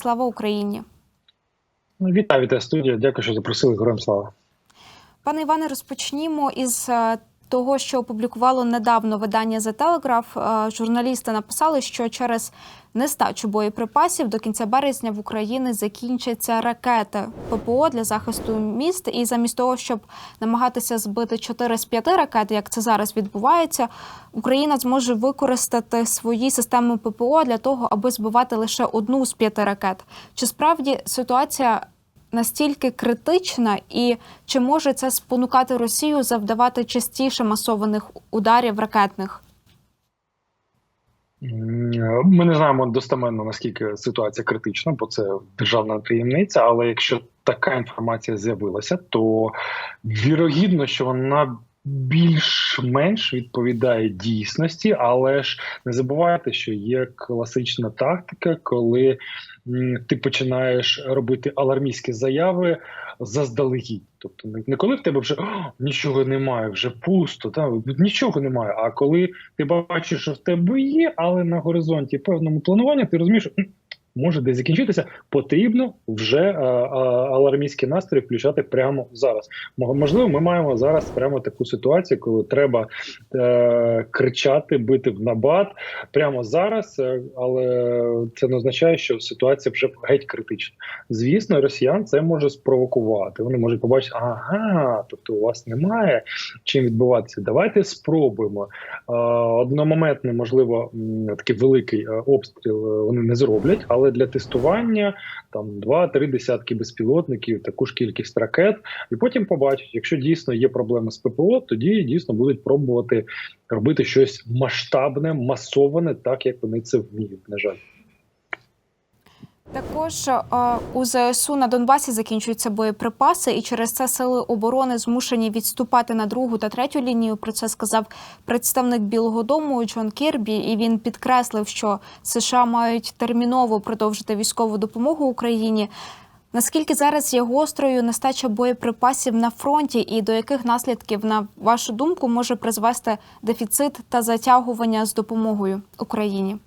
Слава Україні! Вітаю, вітаю студія. Дякую, що запросили. Героям слава. Пане Іване, розпочнімо із е, того, що опублікувало недавно видання The. Е, Журналісти написали, що через нестачу боєприпасів до кінця березня в Україні закінчаться ракети ППО для захисту міст. І замість того, щоб намагатися збити 4 з 5 ракет, як це зараз відбувається, Україна зможе використати свої системи ППО для того, аби збивати лише одну з п'яти ракет. Чи справді ситуація настільки критична, і чи може це спонукати Росію завдавати частіше масованих ударів ракетних? Ми не знаємо достеменно наскільки ситуація критична, бо це державна таємниця. Але якщо така інформація з'явилася, то вірогідно, що вона більш-менш відповідає дійсності, але ж не забувайте, що є класична тактика, коли ти починаєш робити алармійські заяви заздалегідь. Тобто не- коли в тебе вже нічого немає, вже пусто, та нічого немає. А коли ти бачиш, що в тебе є, але на горизонті певному плануванні ти розумієш, що «М, може десь закінчитися, потрібно вже е, е, алармійські настрої включати прямо зараз. Можливо, ми маємо зараз прямо таку ситуацію, коли треба е, кричати, бити в набат прямо зараз, е, але це не означає, що ситуація вже геть критична. Звісно, росіян це може спровокувати. Вони можуть побачити, ага, тобто у вас немає чим відбуватися. Давайте спробуємо. Е, Одномоментний, можливо, такий великий обстріл вони не зроблять, але для тестування там два-три десятки безпілотників, таку ж кількість ракет, і потім побачать, якщо дійсно є проблеми з ППО, тоді дійсно будуть пробувати робити щось масштабне, масоване, так як вони це вміють. На жаль. Також у ЗСУ на Донбасі закінчуються боєприпаси, і через це сили оборони змушені відступати на другу та третю лінію. Про це сказав представник Білого Дому Джон Кірбі. І він підкреслив, що США мають терміново продовжити військову допомогу Україні. Наскільки зараз є гострою нестача боєприпасів на фронті, і до яких наслідків, на вашу думку, може призвести дефіцит та затягування з допомогою Україні?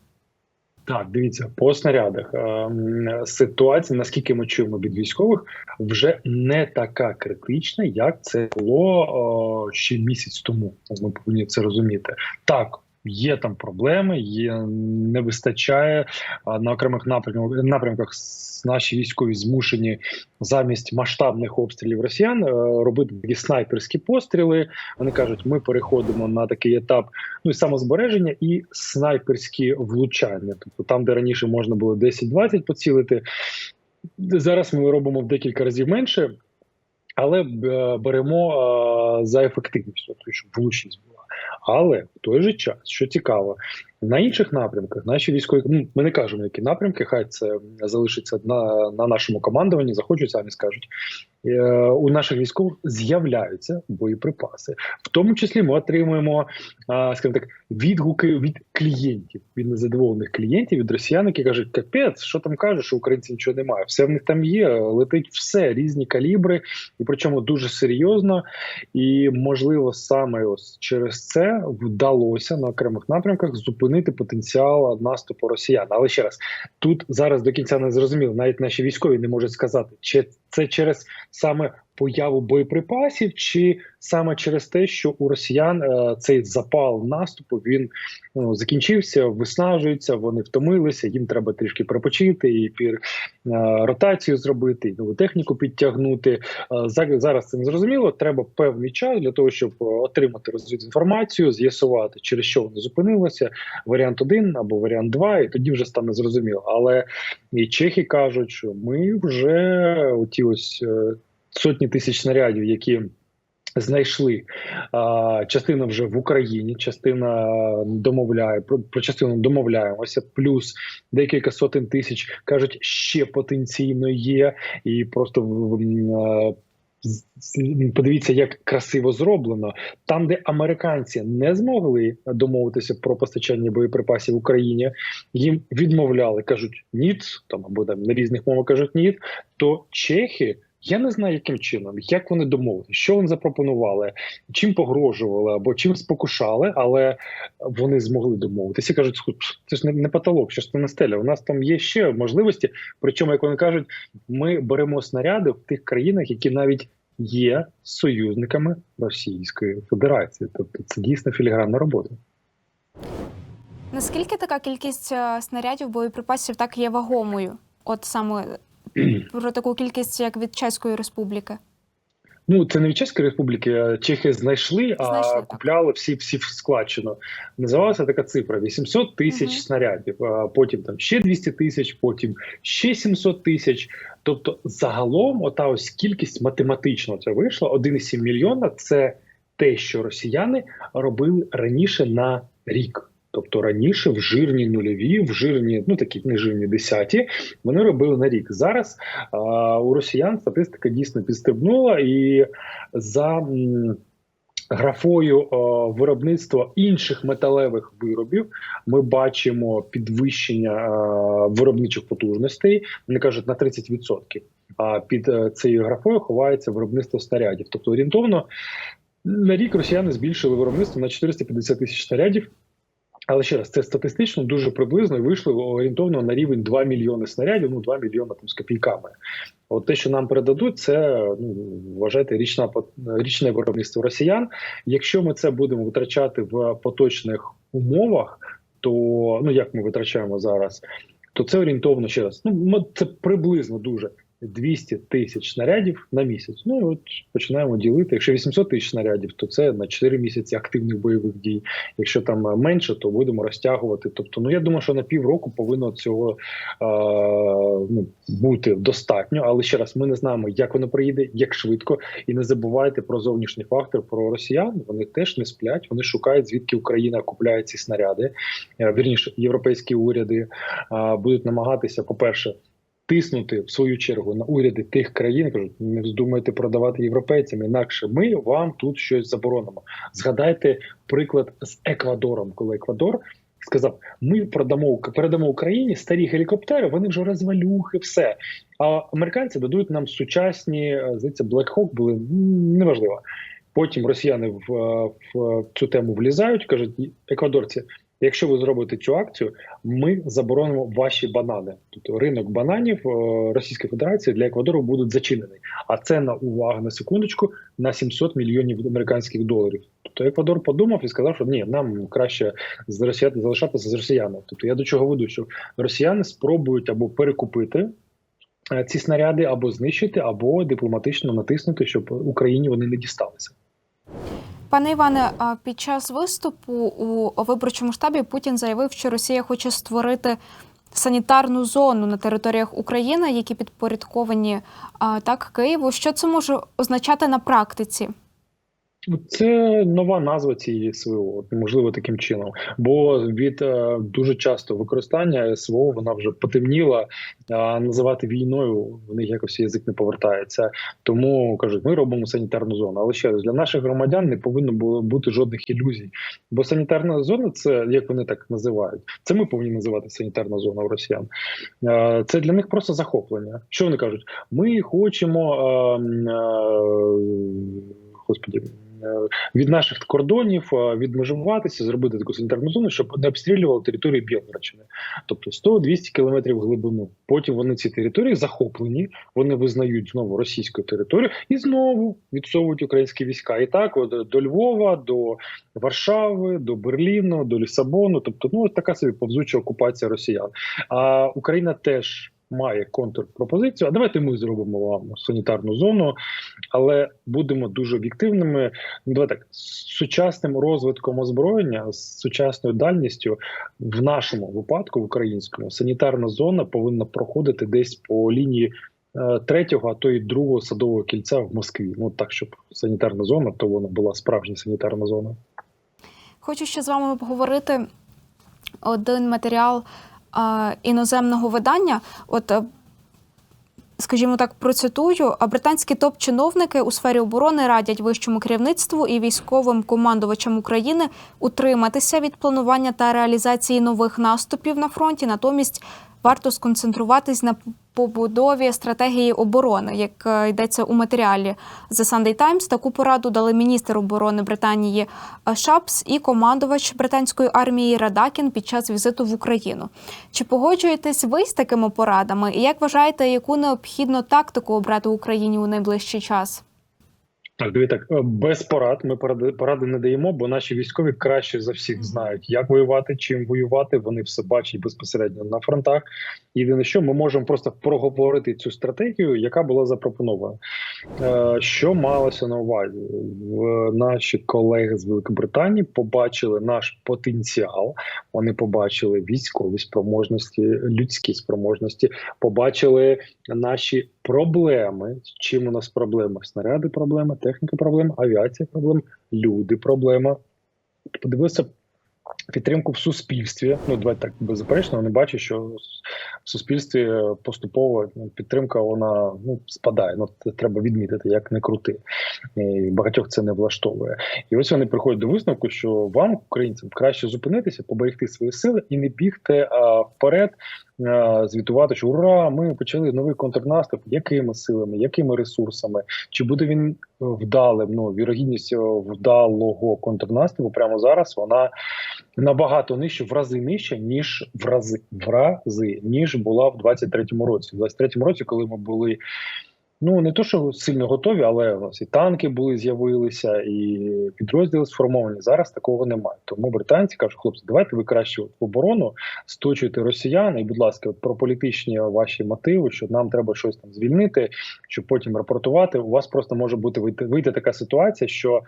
Так, дивіться, по снарядах е, ситуація, наскільки ми чуємо від військових, вже не така критична, як це було ще місяць тому. Ми повинні це розуміти. Так. Є там проблеми, є не вистачає на окремих напрямках напрямках. Наші військові змушені замість масштабних обстрілів росіян е, робити такі снайперські постріли. Вони кажуть, ми переходимо на такий етап ну і самозбереження, і снайперські влучання. Тобто там, де раніше можна було 10-20 поцілити, зараз ми робимо в декілька разів менше, але е, беремо е, за ефективність, тобто щоб влучність була. Але в той же час, що цікаво, на інших напрямках наші військові ну, ми не кажемо, які напрямки, хай це залишиться на, на нашому командуванні, захочуть самі скажуть. Е, у наших військових з'являються боєприпаси. В тому числі ми отримуємо, а, скажімо так, відгуки від клієнтів, від незадоволених клієнтів, від росіян, які кажуть, капець, що там кажуть, що українці нічого немає. Все в них там є, летить все, різні калібри, і причому дуже серйозно. І можливо, саме ось через це вдалося на окремих напрямках зупинити потенціал наступу росіян. Але ще раз, тут зараз до кінця не зрозуміло, навіть наші військові не можуть сказати, чи це через саме появу боєприпасів, чи саме через те, що у росіян е, цей запал наступу він ну, закінчився, виснажуються, вони втомилися. Їм треба трішки пропочити і пір е, ротацію зробити, і нову техніку підтягнути. Е, зараз це не зрозуміло. Треба певний час для того, щоб отримати розвідінформацію, з'ясувати, через що вони зупинилися. Варіант один або варіант два, і тоді вже стане зрозуміло. Але і чехи кажуть, що ми вже оті ось сотні тисяч снарядів, які знайшли. Частина вже в Україні, частина домовляє про, частину домовляємося. Плюс декілька сотень тисяч кажуть, ще потенційно є, і просто в- подивіться, як красиво зроблено. Там, де американці не змогли домовитися про постачання боєприпасів Україні, їм відмовляли, кажуть ні, там або там на різних мовах кажуть ні, то чехи Я не знаю, яким чином, як вони домовилися, що вони запропонували, чим погрожували або чим спокушали, але вони змогли домовитися. Кажуть, це ж не, не потолок, що ж це не стеля. У нас там є ще можливості. Причому, як вони кажуть, ми беремо снаряди в тих країнах, які навіть є союзниками Російської Федерації. Тобто це дійсно філігранна робота. Наскільки така кількість е, снарядів, боєприпасів так є вагомою? От саме про таку кількість, як від Чеської Республіки? Ну, це не від Чеської республіки, а чехи знайшли, а Знайшли, купляли всі всі в складчину. Називалася така цифра: 800 тисяч Мгм. снарядів. А потім там ще 200 тисяч, потім ще 700 тисяч. Тобто, загалом, ота ось кількість математично це вийшла. 1,7 мільйона це те, що росіяни робили раніше на рік. Тобто раніше в жирні нульові, в жирні, ну такі не жирні десяті, вони робили на рік. Зараз а, у росіян статистика дійсно підстрибнула, і за графою а, виробництва інших металевих виробів ми бачимо підвищення а, виробничих потужностей. Вони кажуть на 30%. А під е, цією графою ховається виробництво снарядів. Тобто орієнтовно на рік росіяни збільшили виробництво на 450 тисяч снарядів. Але ще раз, це статистично дуже приблизно і вийшли орієнтовно на рівень 2 мільйони снарядів, ну 2 мільйони там з копійками. От те, що нам передадуть, це ну вважайте річна річне виробництво росіян. Якщо ми це будемо витрачати в поточних умовах, то ну як ми витрачаємо зараз, то це орієнтовно ще раз. Ну м- це приблизно дуже 200 тисяч снарядів на місяць. Ну і от починаємо ділити. Якщо 800 тисяч снарядів, то це на 4 місяці активних бойових дій. Якщо там е, менше, то будемо розтягувати. Тобто, ну я думаю, що на півроку повинно цього е, ну, бути достатньо. Але ще раз, ми не знаємо, як воно приїде, як швидко. І не забувайте про зовнішній фактор про росіян. Вони теж не сплять. Вони шукають звідки Україна купляє ці снаряди. Е, Вірніше, європейські уряди е, будуть намагатися, по перше. Тиснути в свою чергу на уряди тих країн, кажуть, не вздумайте продавати європейцям, інакше ми вам тут щось заборонимо. Згадайте приклад з Еквадором, коли Еквадор сказав: ми продамо передамо Україні старі гелікоптери, вони вже розвалюхи, все. А американці дадуть нам сучасні, е, здається, Black Hawk були неважливо. Потім росіяни в, е, в цю тему влізають, кажуть, еквадорці. Якщо ви зробите цю акцію, ми заборонимо ваші банани. Тобто ринок бананів е, Російської Федерації для Еквадору будуть зачинений. А це на увага на секундочку на 700 мільйонів американських доларів. Тобто Еквадор подумав і сказав, що ні, нам краще з росіян залишатися з росіянами. Тобто я до чого веду, що росіяни спробують або перекупити. е, Ці снаряди або знищити, або дипломатично натиснути, щоб Україні вони не дісталися. Пане Іване, під час виступу у виборчому штабі Путін заявив, що Росія хоче створити санітарну зону на територіях України, які підпорядковані так Києву. Що це може означати на практиці? Це нова назва цієї СВО, можливо, таким чином. Бо від е, дуже часто використання СВО вона вже потемніла, а називати війною в них якось язик не повертається. Тому кажуть, ми робимо санітарну зону. Але ще раз для наших громадян не повинно було бути жодних ілюзій. Бо санітарна зона, це як вони так називають. Це ми повинні називати санітарна зона у росіян. Е, Це для них просто захоплення. Що вони кажуть? Ми хочемо. Е, е, Господі, е, від наших кордонів е, відмежуватися, зробити таку санітарну зону, щоб не обстрілювали територію Білгородщини. Тобто 100-200 кілометрів глибину. Потім вони ці території захоплені, вони визнають знову російську територію і знову відсовують українські війська. І так от, до Львова, до Варшави, до Берліну, до Лісабону. Тобто, ну така собі повзуча окупація росіян. А Україна теж. Має контрпропозицію. А давайте ми зробимо вам санітарну зону, але будемо дуже об'єктивними. Ну, давай так з сучасним розвитком озброєння, з сучасною дальністю в нашому випадку, в українському, санітарна зона повинна проходити десь по лінії е, третього, а то й другого садового кільця в Москві. Ну так, щоб санітарна зона, то вона була справжня санітарна зона. Хочу ще з вами поговорити один матеріал іноземного видання. От, е, скажімо так, процитую: британські топ-чиновники у сфері оборони радять вищому керівництву і військовим командувачам України утриматися від планування та реалізації нових наступів на фронті, натомість варто сконцентруватись на побудові стратегії оборони, як е, йдеться у матеріалі The Sunday Times. Таку пораду дали міністр оборони Британії е, Шапс і командувач британської армії Радакін під час візиту в Україну. Чи погоджуєтесь ви з такими порадами? І як вважаєте, яку необхідно тактику обрати Україні у найближчий час? Так, дивіться, так, е, без порад ми поради, поради не даємо, бо наші військові краще за всіх знають, як воювати, чим воювати. Вони все бачать безпосередньо на фронтах. Єдине, що ми можемо просто проговорити цю стратегію, яка була запропонована. Е, Що малося на увазі? Наші колеги з Великобританії побачили наш потенціал. Вони побачили військові спроможності, людські спроможності, побачили наші проблеми. З чим у нас проблема? Снаряди проблема, техніка проблема, авіація проблема, люди проблема. Подивилися підтримку в суспільстві. Ну, давайте так беззаперечно, вони бачать, що в суспільстві поступово ну, підтримка вона ну спадає. Ну це треба відмітити, як не крути. І багатьох це не влаштовує. І ось вони приходять до висновку, що вам, українцям, краще зупинитися, поберегти свої сили і не бігти а, вперед. А, Звітувати, що ура, ми почали новий контрнаступ. Якими силами, якими ресурсами? Чи буде він е, вдалим? Ну вірогідність е, вдалого контрнаступу прямо зараз вона набагато нижче, в рази нижче, ніж в рази в рази, ніж була в 23-му році. В 23-му році, коли ми були. Ну не то, що сильно готові, але у нас і танки були, з'явилися, і підрозділи сформовані. Зараз такого немає. Тому британці кажуть, хлопці, давайте ви краще в оборону сточуйте росіян, і, будь ласка, от про політичні ваші мотиви, що нам треба щось там звільнити, щоб потім рапортувати. У вас просто може бути вийти, вийти така ситуація, що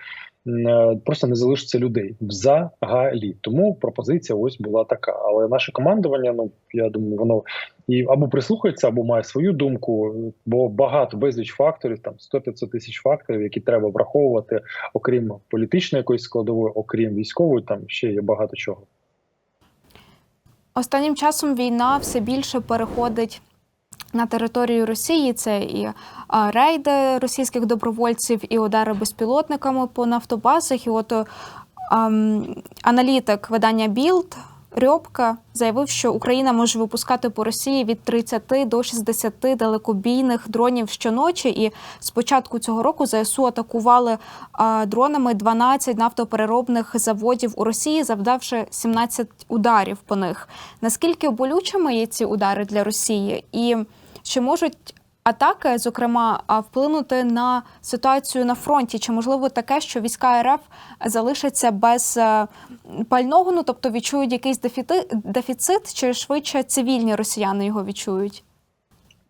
е, просто не залишиться людей взагалі. Тому пропозиція ось була така. Але наше командування, ну я думаю, воно і або прислухається, або має свою думку, бо багато безліч факторів, там 100-500 тисяч факторів, які треба враховувати, окрім політичної якоїсь складової, окрім військової, там ще є багато чого. Останнім часом війна все більше переходить на територію Росії. Це і рейди російських добровольців, і удари безпілотниками по нафтобазах. І от ам, аналітик видання Білд Рьобка заявив, що Україна може випускати по Росії від 30 до 60 далекобійних дронів щоночі. І з початку цього року ЗСУ атакували дронами 12 нафтопереробних заводів у Росії, завдавши 17 ударів по них. Наскільки болючими є ці удари для Росії, і чи можуть атаки, зокрема, вплинути на ситуацію на фронті? Чи можливо таке, що війська РФ залишаться без е, пального, ну тобто відчують якийсь дефіцит, дефіцит, чи швидше цивільні росіяни його відчують?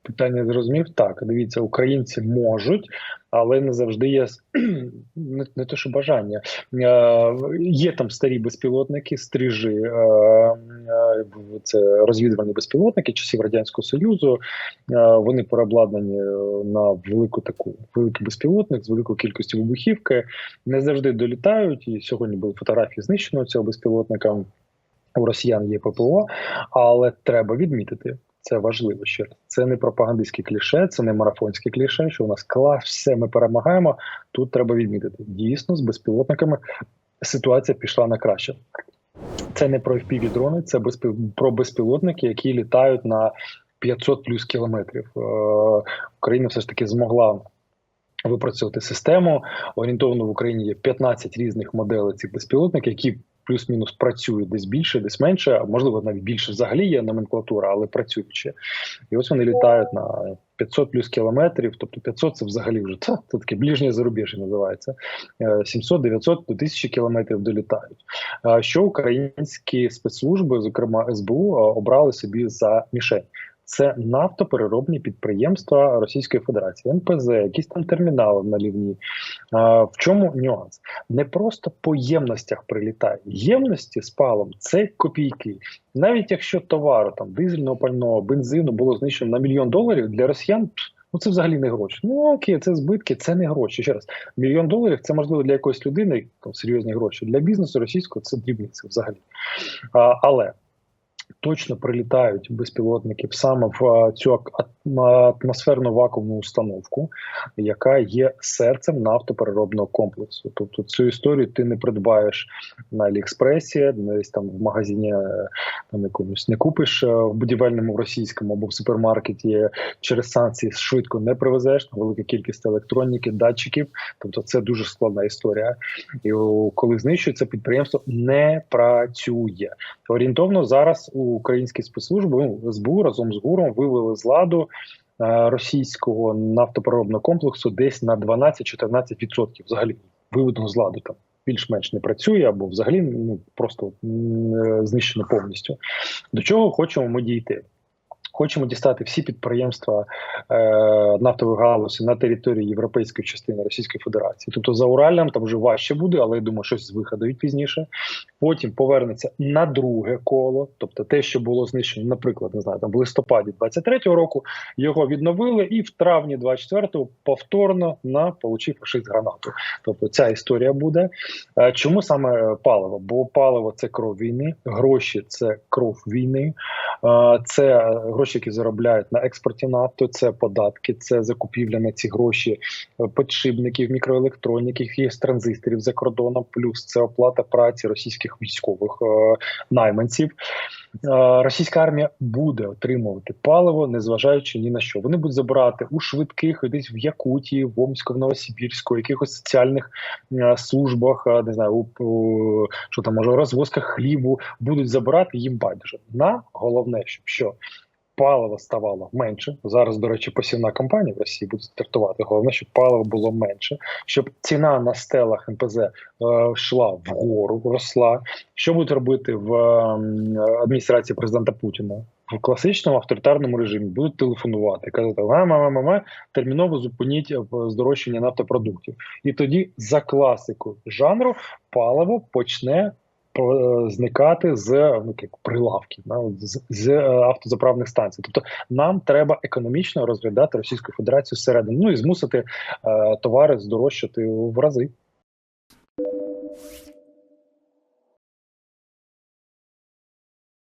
Питання зрозумів. Так, дивіться, українці можуть, але не завжди є не, не то, що бажання. Е, є там старі безпілотники, стрижі, е, е, це розвідувальні безпілотники часів радянського союзу. Вони переобладнані на велику таку великий безпілотник з великою кількістю вибухівки. Не завжди долітають. І сьогодні були фотографії знищеного цього безпілотника. У росіян є ППО, але треба відмітити. Це важливо раз. Це не пропагандистське кліше, це не марафонське кліше, що у нас клас, все ми перемагаємо. Тут треба відмітити. Дійсно, з безпілотниками ситуація пішла на краще. Це не про fpv дрони, це безпіл... про безпілотники, які літають на 500 плюс кілометрів. Е, Україна все ж таки змогла. Випрацювати систему орієнтовно в Україні є 15 різних моделей цих безпілотників, які плюс-мінус працюють десь більше, десь менше, а можливо навіть більше взагалі є номенклатура, але працюють ще. І ось вони літають на 500 плюс кілометрів. Тобто 500 це взагалі вже це, це таке ближнє зарубіжжя називається. 700, 900 до 1000 кілометрів долітають. А Що українські спецслужби, зокрема СБУ, обрали собі за мішень? Це нафтопереробні підприємства Російської Федерації, НПЗ, якісь там термінали на лівні. В чому нюанс? Не просто по ємностях прилітає. Ємності з палом це копійки. Навіть якщо товару там дизельного пального, бензину було знищено на мільйон доларів для росіян. Ну, це взагалі не гроші. Ну окей, це збитки, це не гроші. Ще раз, мільйон доларів це можливо для якоїсь людини, там серйозні гроші. Для бізнесу російського це дрібниці взагалі. А, але точно прилітають безпілотники саме в цю ак- атмосферну вакуумну установку, яка є серцем нафтопереробного комплексу. Тобто цю історію ти не придбаєш на Аліекспресі, десь там в магазині е, там якомусь не купиш е, в будівельному російському або в супермаркеті через санкції швидко не привезеш. Велика кількість електроніки, датчиків. Тобто це дуже складна історія. І коли знищується підприємство, не працює. Орієнтовно зараз у українські спецслужби ну, СБУ разом з ГУРом вивели з ладу е, російського нафтопереробного комплексу десь на 12-14% взагалі виведено з ладу там. Більш-менш не працює або взагалі ну просто е, знищено повністю. До чого хочемо ми дійти? Хочемо дістати всі підприємства е, нафтової галузі на території європейської частини Російської Федерації. Тобто за Уралем там вже важче буде, але я думаю, щось виходить пізніше. Потім повернеться на друге коло, тобто те, що було знищено, наприклад, не знаю, там в листопаді 23-го року його відновили, і в травні 24-го повторно на получив фашист гранату. Тобто ця історія буде. Е, Чому саме паливо? Бо паливо це кров війни, гроші це кров війни. Е, Це гроші, які заробляють на експорті нафти, це податки, це закупівля на ці гроші підшипників, мікроелектроніків, є транзисторів за кордоном. Плюс це оплата праці російських військових е, найманців. Е, Російська армія буде отримувати паливо, незважаючи ні на що. Вони будуть забирати у швидких, десь в Якутії, в Омську, в Новосибірську, якихось соціальних е, службах, не знаю, у, у що там може розвозках хлібу будуть забирати їм байдуже. На головне, щоб що. Паливо ставало менше. Зараз, до речі, посівна кампанія в Росії буде стартувати. Головне, щоб паливо було менше, щоб ціна на стелах НПЗ е, йшла вгору, росла. Що будуть робити в ем, адміністрації президента Путіна? В класичному авторитарному режимі будуть телефонувати, казати га-ма-ма-ма, терміново зупиніть е, здорожчання нафтопродуктів. І тоді за класикою жанру паливо почне е, зникати з ну, як да, з, з е, автозаправних станцій. Тобто нам треба економічно розглядати Російську Федерацію зсередини, ну і змусити е, товари здорожчати в рази.